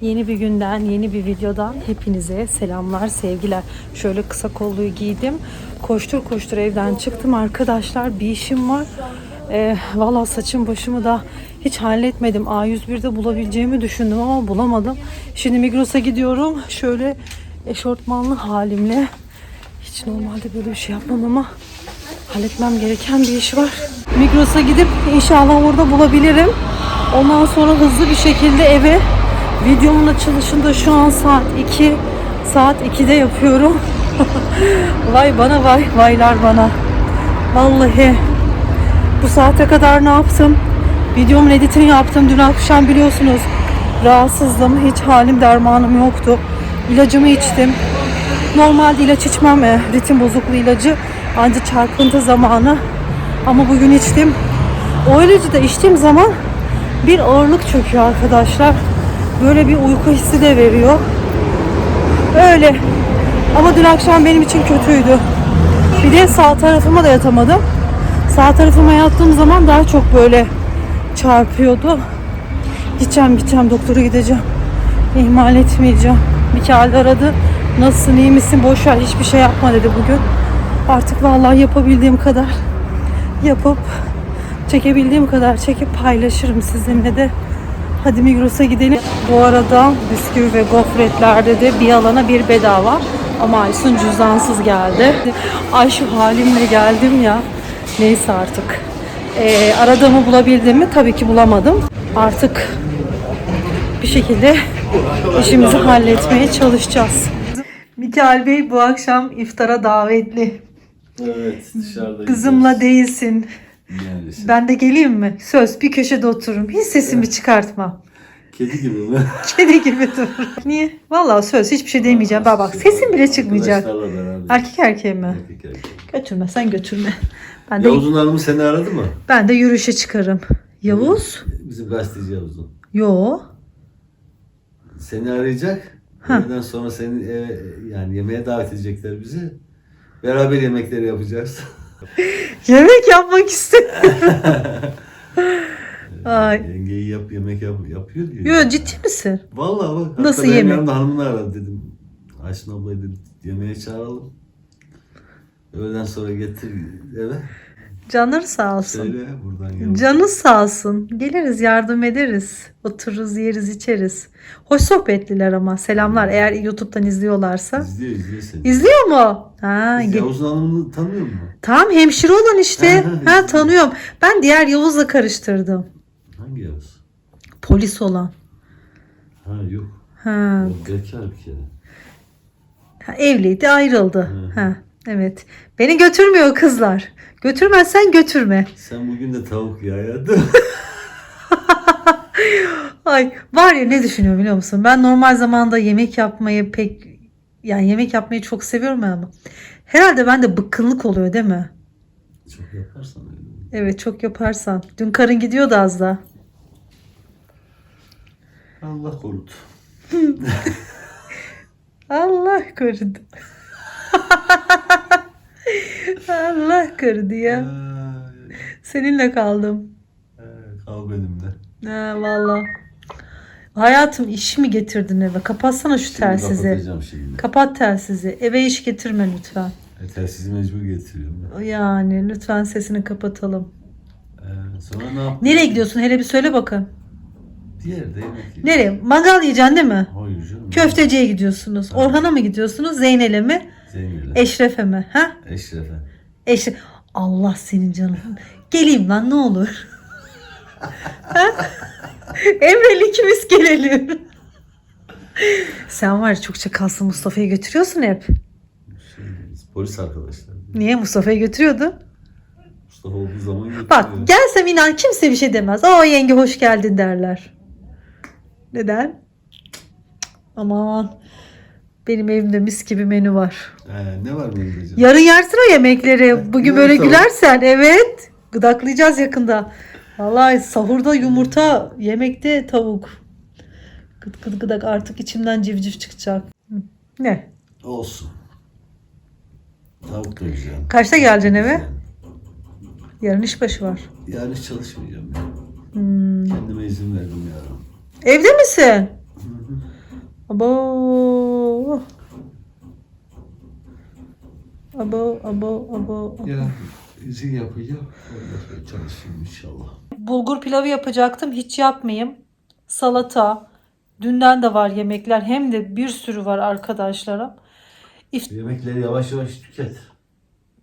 Yeni bir günden, yeni bir videodan hepinize selamlar, sevgiler. Şöyle kısa kolluyu giydim. Koştur koştur evden çıktım arkadaşlar. Bir işim var. Ee, Valla saçım başımı da hiç halletmedim. A101'de bulabileceğimi düşündüm ama bulamadım. Şimdi Migros'a gidiyorum. Şöyle eşortmanlı halimle. Hiç normalde böyle bir şey yapmam ama halletmem gereken bir iş var. Migros'a gidip inşallah orada bulabilirim. Ondan sonra hızlı bir şekilde eve videomun açılışını da şu an saat 2 saat 2'de yapıyorum. vay bana vay vaylar bana. Vallahi bu saate kadar ne yaptım? Videomun editini yaptım. Dün akşam biliyorsunuz rahatsızdım. Hiç halim dermanım yoktu. İlacımı içtim. Normalde ilaç içmem. e, Ritim bozukluğu ilacı. Ancak çarpıntı zamanı. Ama bugün içtim. O ilacı da içtiğim zaman bir ağırlık çöküyor arkadaşlar. Böyle bir uyku hissi de veriyor. Öyle. Ama dün akşam benim için kötüydü. Bir de sağ tarafıma da yatamadım. Sağ tarafıma yattığım zaman daha çok böyle çarpıyordu. Gideceğim gideceğim doktora gideceğim. İhmal etmeyeceğim. Mikael aradı. Nasılsın iyi misin boş ver hiçbir şey yapma dedi bugün. Artık vallahi yapabildiğim kadar yapıp çekebildiğim kadar çekip paylaşırım sizinle de. Hadi Migros'a gidelim. Bu arada bisküvi ve gofretlerde de bir alana bir bedava. Ama Aysun cüzdansız geldi. Ay şu halimle geldim ya. Neyse artık. Ee, aradığımı bulabildim mi? Tabii ki bulamadım. Artık bir şekilde işimizi halletmeye çalışacağız. Mikael Bey bu akşam iftara davetli. Evet dışarıda Kızımla değilsin. Maalesef. Ben de geleyim mi? Söz bir köşede otururum. Hiç sesimi çıkartmam. Kedi gibi mi? Kedi gibi dururum. Niye? Vallahi söz hiçbir şey demeyeceğim. Bak bak sesim bile çıkmayacak. Erkek erkeğe mi? Erkek erkek. Götürme sen götürme. Ben de Yavuz'un hanımı seni aradı mı? ben de yürüyüşe çıkarım. Yavuz? Bizim gazeteci Yavuz'un. Yo. Seni arayacak. Ondan sonra seni eve, yani yemeğe davet edecekler bizi. Beraber yemekleri yapacağız. Yemek yapmak istiyorum. Ay. Yengeyi yap yemek yap, yapıyor diyor. Yo ciddi misin? Vallahi bak. Nasıl hatta yemek? yanımda hanımını aradı dedim. Ayşin ablayı dedim yemeğe çağıralım. Öğleden sonra getir eve. Canları sağ olsun. Söyle buradan. Canı sağ olsun. Geliriz yardım ederiz. Otururuz yeriz içeriz. Hoş sohbetliler ama. Selamlar eğer YouTube'dan izliyorlarsa. İzliyor izliyor seni. İzliyor mu? Ha, Biz hanımını tanıyor musun? tamam hemşire olan işte. Ha, ha, ha tanıyorum. Ben diğer Yavuz'la karıştırdım. Hangi Yavuz? Polis olan. Ha yok. Ha, O bekar bir kere. ha, evliydi ayrıldı. Ha, evet. Beni götürmüyor kızlar. Götürmezsen götürme. Sen bugün de tavuk ya ya. değil mi? Ay var ya ne düşünüyorum biliyor musun? Ben normal zamanda yemek yapmayı pek yani yemek yapmayı çok seviyorum ama herhalde bende bıkkınlık oluyor değil mi? Çok yaparsan öyle. Evet çok yaparsan. Dün karın gidiyordu az da. Allah korut. Allah korudu. Allah korudu ya. Ay, Seninle kaldım. ay, Kal benimle. Ha valla. Hayatım iş mi getirdin eve? Kapatsana şu Şimdi telsizi. kapatacağım şimdi. Kapat telsizi. Eve iş getirme lütfen. E, telsizi mecbur getiriyorum. Yani lütfen sesini kapatalım. Ee, sonra ne yaptın? Nereye gidiyorsun? Hele bir söyle bakın. Yemek yedim. Nereye? Mangal yiyeceksin değil mi? Hayır canım. Köfteciye gidiyorsunuz. Orhan'a mı gidiyorsunuz? Zeynel'e mi? Zeynep'le. Eşref'e mi? Ha? Eşref'e. Eşref. Allah senin canın. Geleyim lan ne olur. Ha? Emre'yle ikimiz gelelim. Sen var ya çok çakalsın Mustafa'yı götürüyorsun hep. Şey, polis arkadaşlar. Niye Mustafa'yı götürüyordu? Mustafa olduğu zaman götürüyor. Bak gelsem inan kimse bir şey demez. Aa yenge hoş geldin derler. Neden? Aman benim evimde mis gibi menü var. Ee, ne var diyeceğim? Yarın yersin o yemekleri. Bugün Yarın böyle gülersen evet. Gıdaklayacağız yakında. Vallahi sahurda yumurta, yemekte tavuk. Gıd gıd gıdak artık içimden civciv çıkacak. Ne? Olsun. Tavuk da güzel. Kaçta geleceksin eve? Yarın işbaşı var. Yarın hiç çalışmayacağım ya. Hmm. Kendime izin verdim ya. Evde misin? Hı hı. Abo. Abo, abo, abo. Ya izin yapacağım. Ondan sonra çalışayım inşallah. Bulgur pilavı yapacaktım. Hiç yapmayayım. Salata. Dünden de var yemekler. Hem de bir sürü var arkadaşlara. Yemekleri yavaş yavaş tüket.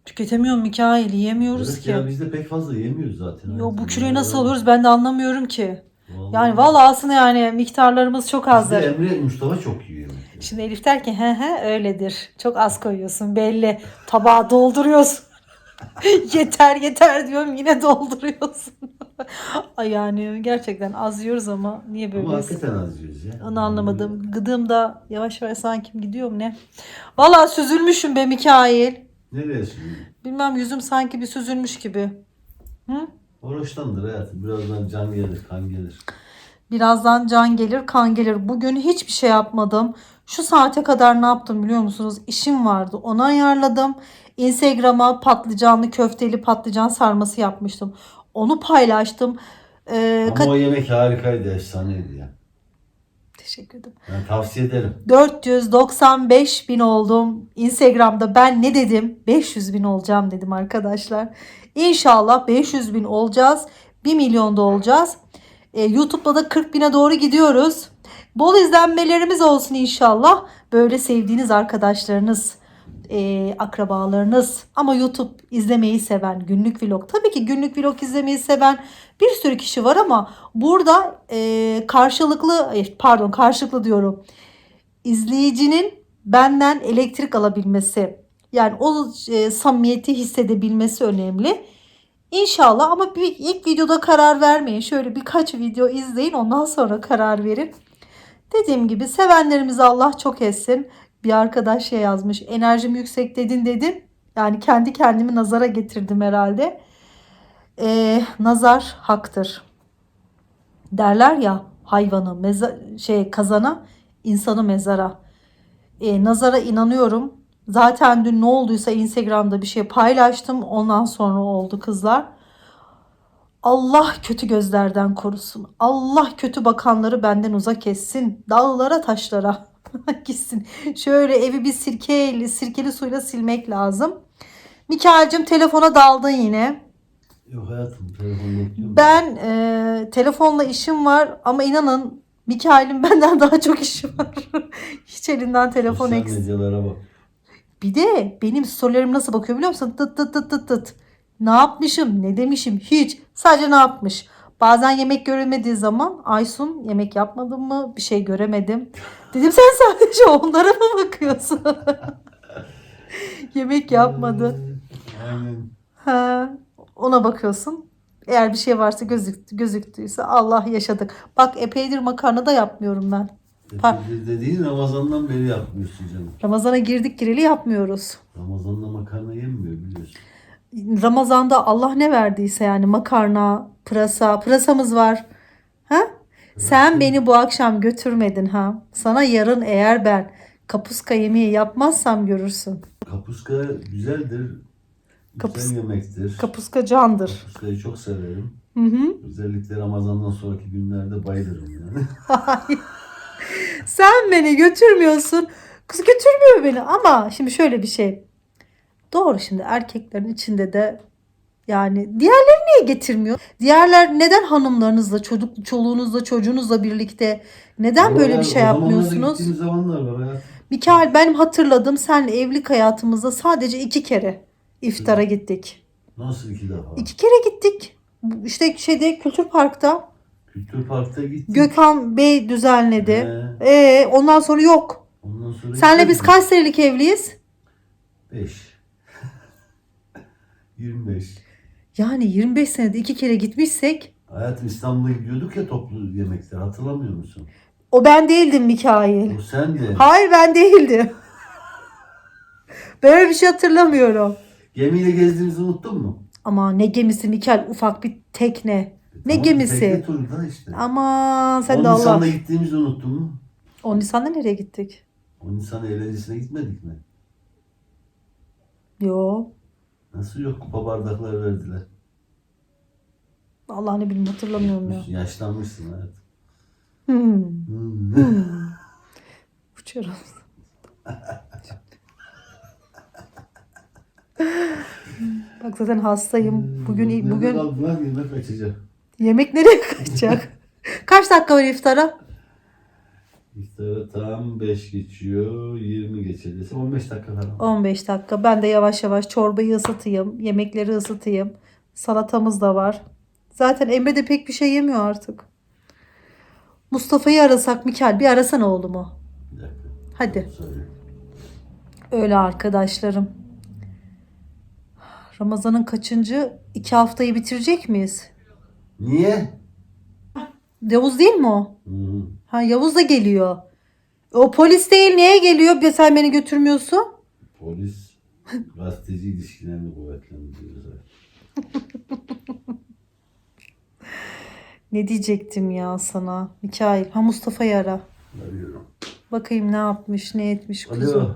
Tüketemiyorum Mikail. Yiyemiyoruz Evet ki. ya biz de pek fazla yemiyoruz zaten. Yo, bu kiloyu nasıl alıyoruz ben de anlamıyorum ki. Vallahi. Yani vallahi aslında yani miktarlarımız çok Bizde azdır. Emre Mustafa çok yiyor. Şimdi Elif der ki he he öyledir. Çok az koyuyorsun belli. Tabağı dolduruyorsun. yeter yeter diyorum yine dolduruyorsun. Ay yani gerçekten az yiyoruz ama niye böyle? Ama hakikaten az yiyoruz ya. Onu anlamadım. Gıdığımda yavaş yavaş sanki gidiyor mu ne? Vallahi süzülmüşüm be Mikail. Nereye şimdi? Bilmem yüzüm sanki bir süzülmüş gibi. Hı? Oruçtandır hayatım. Birazdan can gelir, kan gelir. Birazdan can gelir, kan gelir. Bugün hiçbir şey yapmadım. Şu saate kadar ne yaptım biliyor musunuz? İşim vardı. Onu ayarladım. Instagram'a patlıcanlı köfteli patlıcan sarması yapmıştım. Onu paylaştım. Ee, Ama o yemek harikaydı, efsaneydi ya. Teşekkür ederim. Ben tavsiye ederim. 495 bin oldum. Instagram'da ben ne dedim? 500 bin olacağım dedim arkadaşlar. İnşallah 500 bin olacağız. 1 milyonda olacağız. Ee, YouTube'da da 40 bine doğru gidiyoruz. Bol izlenmelerimiz olsun inşallah. Böyle sevdiğiniz arkadaşlarınız, e, akrabalarınız ama YouTube izlemeyi seven, günlük vlog. Tabii ki günlük vlog izlemeyi seven bir sürü kişi var ama burada e, karşılıklı, e, pardon karşılıklı diyorum izleyicinin benden elektrik alabilmesi yani o e, samimiyeti hissedebilmesi önemli. İnşallah ama bir ilk videoda karar vermeyin. Şöyle birkaç video izleyin ondan sonra karar verin. Dediğim gibi sevenlerimizi Allah çok etsin. Bir arkadaş şey yazmış. Enerjim yüksek dedin dedin. Yani kendi kendimi nazara getirdim herhalde. Ee, nazar haktır. Derler ya hayvanı meza şey kazana insanı mezara. E, nazara inanıyorum. Zaten dün ne olduysa Instagram'da bir şey paylaştım. Ondan sonra oldu kızlar. Allah kötü gözlerden korusun. Allah kötü bakanları benden uzak etsin. Dağlara taşlara gitsin. Şöyle evi bir sirkeyle, sirkeli suyla silmek lazım. Mikael'cim telefona daldın yine. Yok hayatım, telefon bekliyorum. Ben e, telefonla işim var ama inanın Mikail'in benden daha çok işi var. Hiç elinden telefon eksik. medyalara bak. Bir de benim storylerim nasıl bakıyor biliyor musun? Tıt tıt tıt tıt tıt. Ne yapmışım, ne demişim hiç. Sadece ne yapmış. Bazen yemek göremediği zaman Aysun yemek yapmadın mı bir şey göremedim. Dedim sen sadece onlara mı bakıyorsun? yemek yapmadı. Aynen. Ha, ona bakıyorsun. Eğer bir şey varsa gözüktü, gözüktüyse Allah yaşadık. Bak epeydir makarna da yapmıyorum ben. Epeydir dediğin Ramazan'dan beri yapmıyorsun canım. Ramazana girdik gireli yapmıyoruz. Ramazan'da makarna yenmiyor biliyorsun. Ramazan'da Allah ne verdiyse yani makarna, pırasa, pırasamız var. Ha? Sen beni bu akşam götürmedin ha. Sana yarın eğer ben kapuska yemeği yapmazsam görürsün. Kapuska güzeldir. Kapus- Güzel yemektir. Kapuska candır. Kapuskayı çok severim. Hı hı. Özellikle Ramazan'dan sonraki günlerde bayılırım yani. Sen beni götürmüyorsun. Kız götürmüyor beni ama şimdi şöyle bir şey. Doğru şimdi erkeklerin içinde de yani diğerleri niye getirmiyor? Diğerler neden hanımlarınızla, çocuk, çoluğunuzla, çocuğunuzla birlikte neden böyle bir şey O zamanlarda yapmıyorsunuz? gittiğimiz zamanlar var hayatım. Mikael benim hatırladığım senle evlilik hayatımızda sadece iki kere iftara gittik. Nasıl iki defa? İki kere gittik. İşte şeyde Kültür Park'ta Kültür Park'ta gittik. Gökhan Bey düzenledi. Ee, Ee, ondan sonra yok. ondan sonra Senle biz kaç senelik evliyiz? 5. 25. Yani 25 senede iki kere gitmişsek Hayatım İstanbul'a gidiyorduk ya toplu yemekler hatırlamıyor musun? o ben değildim Mikail. O sen de. Hayır ben değildim. Böyle bir şey hatırlamıyorum. Gemiyle gezdiğimizi unuttun mu? Ama ne gemisi Mikail ufak bir tekne. Ne Tamam, gemisi? tekne turu da işte. Aman sen 10 de Allah. Nisan'da gittiğimizi unuttun mu? 10 Nisan'da nereye gittik? 10 Nisan eğlencesine gitmedik mi? Yo. Nasıl yok kupa bardaklar verdiler. Allah ne bileyim hatırlamıyorum ya. Yaşlanmışsın hayat. Hmm. Hmm. Uçuyorum. Bak zaten hastayım. Bugün Nerede bugün kaldı lan? Yemek kaçacak. yemek nereye kaçacak? Kaç dakika var iftara? İftara tam 5 geçiyor. 20 geçe desem 15 dakika falan. 15 dakika. Ben de yavaş yavaş çorbayı ısıtayım. Yemekleri ısıtayım. Salatamız da var. Zaten Emre de pek bir şey yemiyor artık. Mustafa'yı arasak Mikael bir arasana oğlumu. Bir dakika. Hadi. Söyle. Öyle arkadaşlarım. Ramazan'ın kaçıncı? iki haftayı bitirecek miyiz? Niye? Yavuz değil mi o? Hı. Ha Yavuz da geliyor. O polis değil niye geliyor? Bir sen beni götürmüyorsun. Polis gazeteci ilişkilerini kuvvetlendiriyor. Ne diyecektim ya sana? Mikail. Ha Mustafa'yı ara. Arıyorum. Bakayım ne yapmış, ne etmiş kuzum. Alo.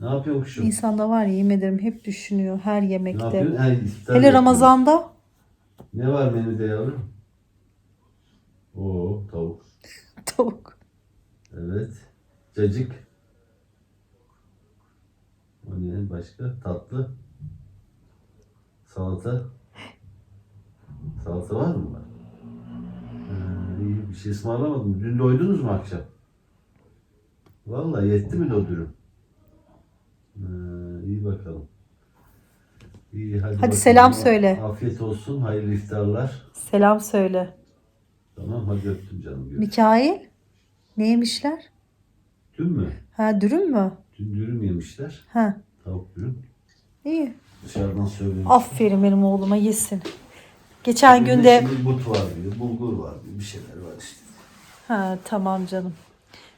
Ne yapıyorsun kuşum? İnsanda var ya yemin ederim hep düşünüyor her Ne yemekte. yapıyorsun? Ha, iftar Hele yapıyorsun. Ramazan'da Ne var menüde yavrum? Oo tavuk. tavuk. Evet. Cacık. O ne başka? Tatlı. Salata. Salata var mı? Var. Ha, iyi bir şey ısmarlamadım. Dün doydunuz mu akşam? Vallahi yetti mi o dürüm? Ha, iyi bakalım. İyi hadi. bakalım. selam söyle. Afiyet olsun. Hayırlı iftarlar. Selam söyle. Tamam hadi öptüm canım. Görüşürüz. Mikail ne yemişler? Dün mü? Ha dürüm mü? Dün dürüm yemişler. Ha Tavuk dürüm. iyi. Dışarıdan söylüyorum. Aferin benim oğluma yesin. Geçen günde Şimdi but var diyor, bulgur var diyor, bir şeyler var işte. ha tamam canım.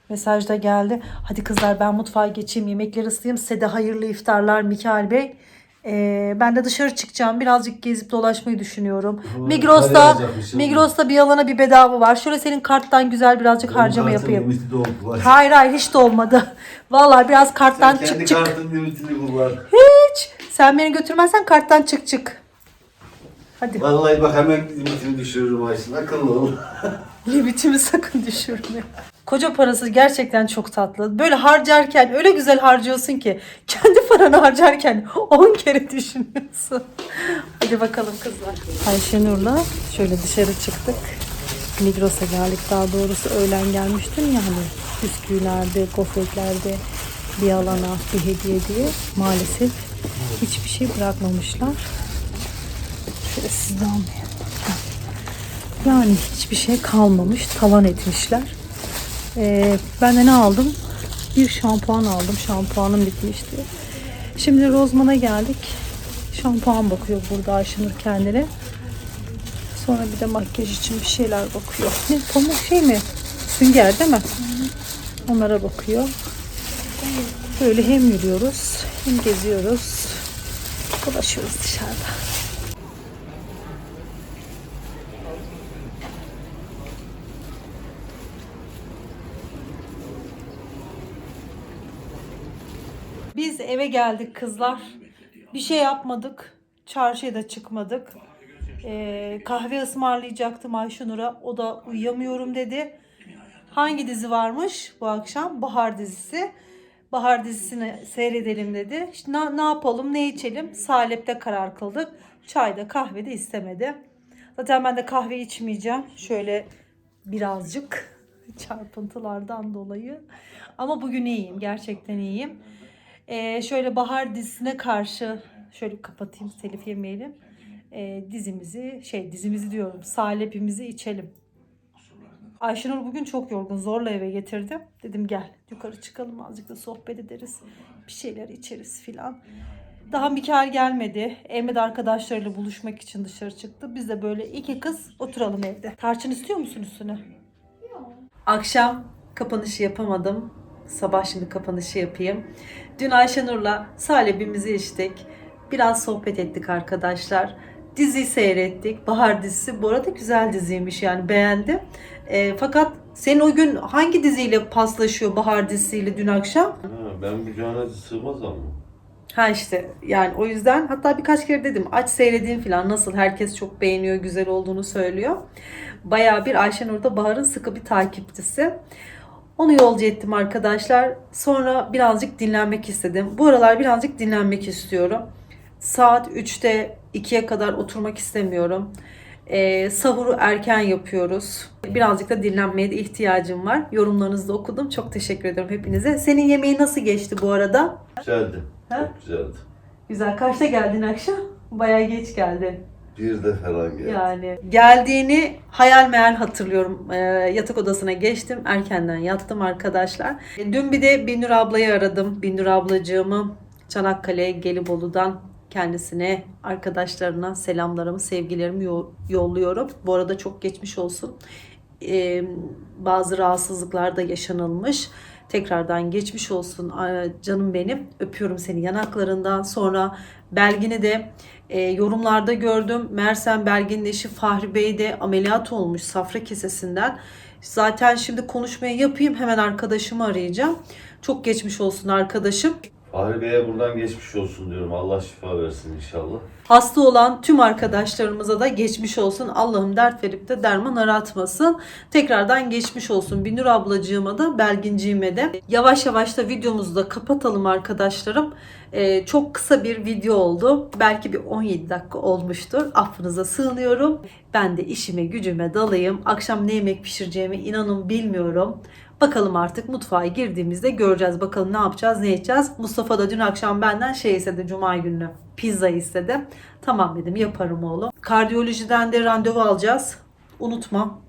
Mesaj da geldi. Hadi kızlar ben mutfağa geçeyim yemekleri ısıtayım. Size de hayırlı iftarlar Mikail Bey. Ee, ben de dışarı çıkacağım. Birazcık gezip dolaşmayı düşünüyorum. Ama Migros'ta kar yağacakmış ya. Migros'ta bir alana bir bedava var. Şöyle senin karttan güzel birazcık harcama Kartın yapayım. limiti doldu. Hayır hayır hiç de olmadı. Vallahi biraz karttan Sen çık kendi çık. kartın limitini kullan. Hiç. Sen beni götürmezsen karttan çık çık. Hadi. Vallahi bak hemen limitini düşürürüm Ayşin. Akıllı ol. Limitimi sakın düşürme. Koca parası gerçekten çok tatlı. Böyle harcarken öyle güzel harcıyorsun ki kendi paranı harcarken 10 kere düşünüyorsun. Hadi bakalım kızlar. Ayşenur'la şöyle dışarı çıktık. Migros'a geldik daha doğrusu öğlen gelmiştim ya hani bisküvilerde, gofretlerde bir alana bir hediye diye maalesef hiçbir şey bırakmamışlar. Şöyle sizden almayayım. Yani hiçbir şey kalmamış. Talan etmişler. Ee, ben de ne aldım? Bir şampuan aldım. Şampuanım bitmişti. Şimdi Rozman'a geldik. Şampuan bakıyor burada Ayşenur kendine. Sonra bir de makyaj için bir şeyler bakıyor. Ne pamuk şey mi? Sünger değil mi? Onlara bakıyor. Böyle hem yürüyoruz hem geziyoruz. Dolaşıyoruz dışarıda. Biz eve geldik kızlar. Bir şey yapmadık. Çarşıya da çıkmadık. Ee, kahve ısmarlayacaktım Ayşenur'a. O da uyuyamıyorum dedi. Hangi dizi varmış bu akşam? Bahar dizisi. Bahar dizisini seyredelim dedi. İşte ne, ne yapalım, ne içelim? Salep'te karar kıldık. Çayda, kahve de istemedi. Zaten ben de kahve içmeyeceğim. Şöyle birazcık çarpıntılardan dolayı. Ama bugün iyiyim. Gerçekten iyiyim. Ee, şöyle bahar dizisine karşı şöyle kapatayım telif yemeyelim. Ee, dizimizi şey dizimizi diyorum salepimizi içelim. Ayşenur bugün çok yorgun zorla eve getirdim. Dedim gel yukarı çıkalım azıcık da sohbet ederiz. Bir şeyler içeriz filan. Daha Mikael gelmedi. Emre de arkadaşlarıyla buluşmak için dışarı çıktı. Biz de böyle iki kız oturalım evde. Tarçın istiyor musun üstüne? Akşam kapanışı yapamadım. Sabah şimdi kapanışı yapayım. Dün Ayşenur'la salebimizi içtik. Biraz sohbet ettik arkadaşlar. Dizi seyrettik. Bahar dizisi. Bu arada güzel diziymiş yani beğendim. Ee, fakat senin o gün hangi diziyle paslaşıyor Bahar dizisiyle dün akşam? Ha, ben bu cana sığmaz ama. Ha işte yani o yüzden hatta birkaç kere dedim aç seyredeyim falan nasıl herkes çok beğeniyor güzel olduğunu söylüyor. Bayağı bir Ayşenur da Bahar'ın sıkı bir takipçisi. Onu yolcu ettim arkadaşlar. Sonra birazcık dinlenmek istedim. Bu aralar birazcık dinlenmek istiyorum. Saat 3'te 2'ye kadar oturmak istemiyorum. Ee, sahuru erken yapıyoruz. Birazcık da dinlenmeye de ihtiyacım var. Yorumlarınızı da okudum. Çok teşekkür ederim hepinize. Senin yemeği nasıl geçti bu arada? Güzeldi. Ha? Çok güzeldi. Güzel. Kaçta geldin akşam? Bayağı geç geldin. Bir de falan geldi. Yani geldiğini hayal meyal hatırlıyorum. Ee, yatak odasına geçtim. Erkenden yattım arkadaşlar. E, Dün bir de Binur ablayı aradım. Binur ablacığımı Çanakkale Gelibolu'dan kendisine, arkadaşlarına selamlarımı, sevgilerimi yo- yolluyorum. Bu arada çok geçmiş olsun. Ee, bazı rahatsızlıklar da yaşanılmış. Tekrardan geçmiş olsun canım benim. Öpüyorum seni yanaklarından. Sonra Belgin'i de e, yorumlarda gördüm. Mersem Belgin'in eşi Fahri Bey de ameliyat olmuş safra kesesinden. Zaten şimdi konuşmayı yapayım hemen arkadaşımı arayacağım. Çok geçmiş olsun arkadaşım. Fahri Bey'e buradan geçmiş olsun diyorum. Allah şifa versin inşallah. Hasta olan tüm arkadaşlarımıza da geçmiş olsun. Allah'ım dert verip de derman aratmasın. Tekrardan geçmiş olsun. Binur ablacığıma da Belginciğime de. Yavaş yavaş da videomuzu da kapatalım arkadaşlarım. Ee, çok kısa bir video oldu. Belki bir 17 dakika olmuştur. Affınıza sığınıyorum. Ben de işime gücüme dalayım. Akşam ne yemek pişireceğimi inanın bilmiyorum. Bakalım artık mutfağa girdiğimizde göreceğiz. Bakalım ne yapacağız, ne edeceğiz. Mustafa da dün akşam benden şey istedi, cuma günü pizza istedi. Tamam dedim yaparım oğlum. Kardiyolojiden de randevu alacağız. Unutma.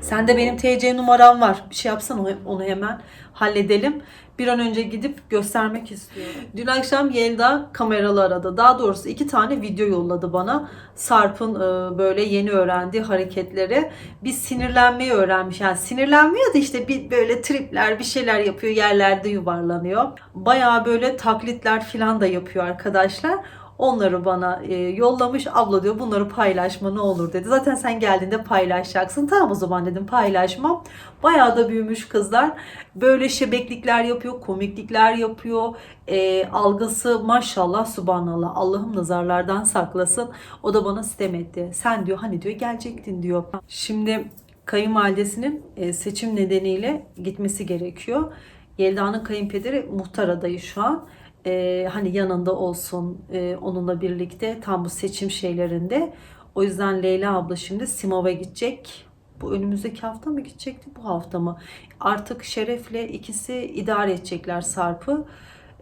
Sen de benim TC numaram var. Bir şey yapsana onu- hemen halledelim. Bir an önce gidip göstermek istiyorum. Dün akşam Yelda kameralı aradı. Daha doğrusu iki tane video yolladı bana. Sarp'ın e, böyle yeni öğrendiği hareketleri. Bir sinirlenmeyi öğrenmiş. Yani sinirlenmiyor da işte bir böyle tripler bir şeyler yapıyor. Yerlerde yuvarlanıyor. Bayağı böyle taklitler falan da yapıyor arkadaşlar. Onları bana e, yollamış. Abla diyor bunları paylaşma ne olur dedi. Zaten sen geldiğinde paylaşacaksın. Tamam o zaman dedim paylaşmam. Bayağı da büyümüş kızlar. Böyle şebeklikler yapıyor, komiklikler yapıyor. E, algısı maşallah subhanallah. Allah'ım nazarlardan saklasın. O da bana sitem etti. Sen diyor hani diyor gelecektin diyor. Şimdi kayınvalidesinin e, seçim nedeniyle gitmesi gerekiyor. Yelda'nın kayınpederi muhtar adayı şu an. Ee, hani yanında olsun e, onunla birlikte tam bu seçim şeylerinde. O yüzden Leyla abla şimdi Simov'a gidecek. Bu önümüzdeki hafta mı gidecekti bu hafta mı? Artık Şeref'le ikisi idare edecekler Sarp'ı.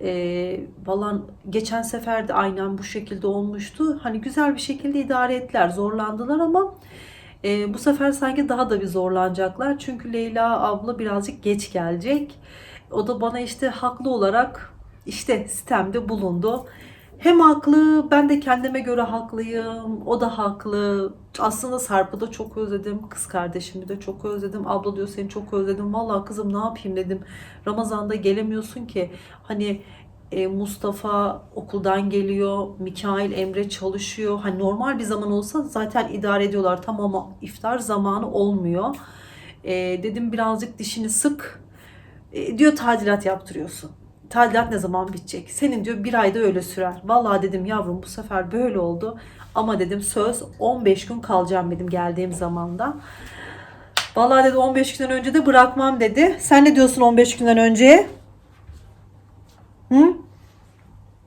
Ee, Valla geçen sefer de aynen bu şekilde olmuştu. Hani güzel bir şekilde idare ettiler. Zorlandılar ama e, bu sefer sanki daha da bir zorlanacaklar. Çünkü Leyla abla birazcık geç gelecek. O da bana işte haklı olarak işte sistemde bulundu. Hem haklı, ben de kendime göre haklıyım. O da haklı. Aslında Sarp'ı da çok özledim. Kız kardeşimi de çok özledim. Abla diyor seni çok özledim. Vallahi kızım ne yapayım dedim. Ramazan'da gelemiyorsun ki. Hani e, Mustafa okuldan geliyor. Mikail, Emre çalışıyor. Hani normal bir zaman olsa zaten idare ediyorlar. Tamam ama iftar zamanı olmuyor. E, dedim birazcık dişini sık. E, diyor tadilat yaptırıyorsun. Tadilat ne zaman bitecek? Senin diyor bir ayda öyle sürer. Vallahi dedim yavrum bu sefer böyle oldu. Ama dedim söz 15 gün kalacağım dedim geldiğim zamanda. Vallahi dedi 15 günden önce de bırakmam dedi. Sen ne diyorsun 15 günden önceye? Hı?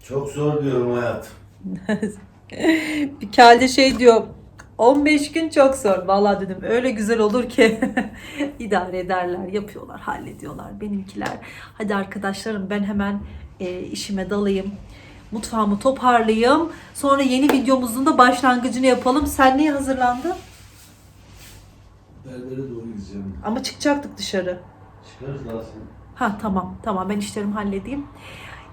Çok zor diyorum hayatım. Bir kalde şey diyor. 15 gün çok zor. Vallahi dedim öyle güzel olur ki idare ederler, yapıyorlar, hallediyorlar benimkiler. Hadi arkadaşlarım ben hemen e, işime dalayım. Mutfağımı toparlayayım. Sonra yeni videomuzun da başlangıcını yapalım. Sen niye hazırlandın? Berbere doğru gideceğim. Ama çıkacaktık dışarı. Çıkarız sonra. Ha tamam tamam ben işlerimi halledeyim.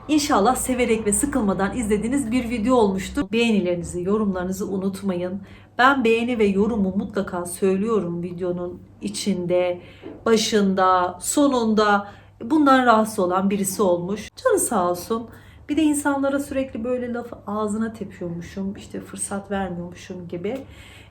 İnşallah severek ve sıkılmadan izlediğiniz bir video olmuştur. Beğenilerinizi, yorumlarınızı unutmayın. Ben beğeni ve yorumu mutlaka söylüyorum videonun içinde, başında, sonunda. Bundan rahatsız olan birisi olmuş. Canı sağ olsun. Bir de insanlara sürekli böyle lafı ağzına tepiyormuşum, işte fırsat vermiyormuşum gibi.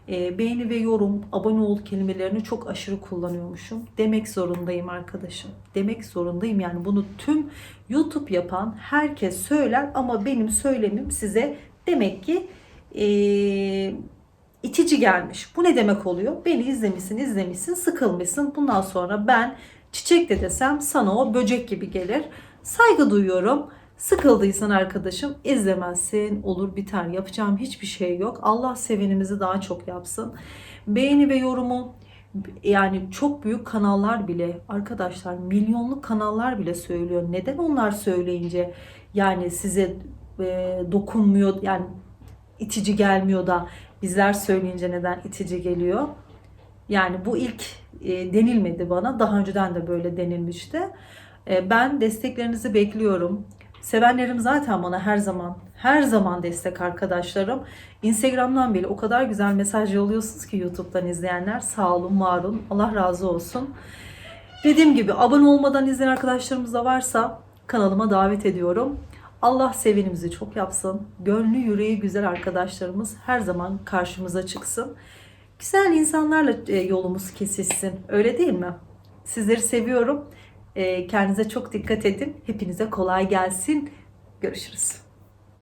E, beğeni ve yorum, abone ol kelimelerini çok aşırı kullanıyormuşum. Demek zorundayım arkadaşım. Demek zorundayım yani bunu tüm YouTube yapan herkes söyler ama benim söylemim size demek ki e, itici gelmiş. Bu ne demek oluyor? Beni izlemişsin, izlemişsin, sıkılmışsın. Bundan sonra ben Çiçek de desem sana o böcek gibi gelir. Saygı duyuyorum. Sıkıldıysan arkadaşım izlemezsin. Olur biter. Yapacağım hiçbir şey yok. Allah sevenimizi daha çok yapsın. Beğeni ve yorumu yani çok büyük kanallar bile arkadaşlar milyonluk kanallar bile söylüyor. Neden onlar söyleyince yani size e, dokunmuyor yani itici gelmiyor da bizler söyleyince neden itici geliyor? Yani bu ilk e, denilmedi bana. Daha önceden de böyle denilmişti. E, ben desteklerinizi bekliyorum. Sevenlerim zaten bana her zaman her zaman destek arkadaşlarım. Instagram'dan bile o kadar güzel mesaj yolluyorsunuz ki YouTube'dan izleyenler. Sağ olun, var olun. Allah razı olsun. Dediğim gibi abone olmadan izleyen arkadaşlarımız da varsa kanalıma davet ediyorum. Allah sevenimizi çok yapsın. Gönlü yüreği güzel arkadaşlarımız her zaman karşımıza çıksın. Güzel insanlarla e, yolumuz kesişsin. Öyle değil mi? Sizleri seviyorum. E, Kendinize çok dikkat edin. Hepinize kolay gelsin. Görüşürüz.